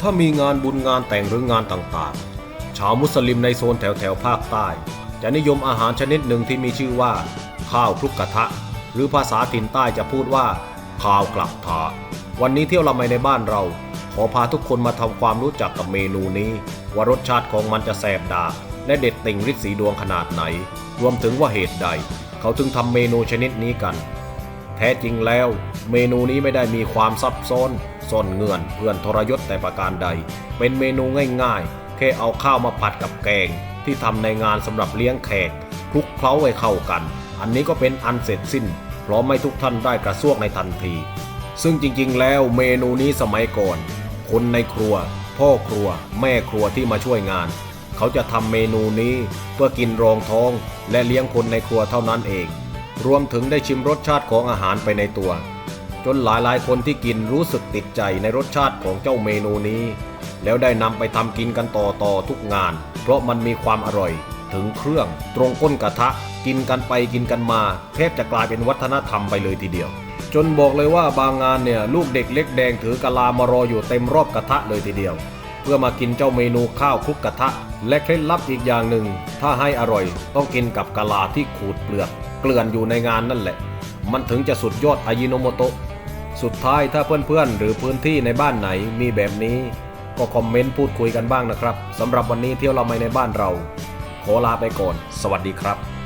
ถ้ามีงานบุญงานแต่งหรืองานต่างๆ ชาวมุสลิมในโซนแถวแถวๆภาคใต้ จะนิยมอาหารชนิดหนึ่งที่มีชื่อว่า ข้าวคลุกกระทะ หรือภาษาถิ่นใต้จะพูดว่า ข้าวกลับทาวันนี้เที่ยวละไมในบ้านเรา ขอพาทุกคนมาทำความรู้จักกับเมนูนี้ ว่ารสชาติของมันจะแสบดาและเด็ดติ่งฤทธิ์สีดวงขนาดไหน รวมถึงว่าเหตุใด เขาถึงทำเมนูชนิดนี้กัน ท้จริงแล้ว เมนูนี้ไม่ได้มีความซับซ้อนซ่อนเงื่อนเพื่อนทรยศแต่ประการใด เป็นเมนูง่ายๆ แค่เอาข้าวมาผัดกับแกง ที่ทำในงานสำหรับเลี้ยงแขกคลุกเคล้าให้เข้ากัน อันนี้ก็เป็นอันเสร็จสิ้นเพราะไม่ทุกท่านได้กระซวกในทันที ซึ่งจริงๆ แล้วเมนูนี้สมัยก่อน คนในครัว พ่อครัว แม่ครัวที่มาช่วยงาน เขาจะทำเมนูนี้เพื่อกินรองท้องและเลี้ยงคนในครัวเท่านั้นเอง รวมถึงได้ชิมรสชาติของอาหารไปในตัว จนหลายๆ คนที่กินรู้สึกติดใจในรสชาติของเจ้าเมนูนี้ แล้วได้นำไปทำกินกันต่อต่อทุกงาน เพราะมันมีความอร่อย ถึงเครื่อง ตรงก้นกระทะ กินกันไปกินกันมาแทบจะกลายเป็นวัฒนธรรมไปเลยทีเดียว จนบอกเลยว่าบางงานเนี่ยลูกเด็กเล็กแดงถือกะลามารออยู่เต็มรอบกระทะเลยทีเดียว เพื่อมากินเจ้าเมนูข้าวคลุกกระทะ และเคล็ดลับอีกอย่างหนึ่งถ้าให้อร่อย ต้องกินกับกะลาที่ขูดเปลือก เกลื่อนอยู่ในงานนั่นแหละ มันถึงจะสุดยอดอายิโนโมโตะสุดท้ายถ้าเพื่อนๆ หรือพื้นที่ในบ้านไหนมีแบบนี้ ก็คอมเมนต์พูดคุยกันบ้างนะครับสำหรับวันนี้เที่ยวเราไม่ในบ้านเรา ขอลาไปก่อน สวัสดีครับ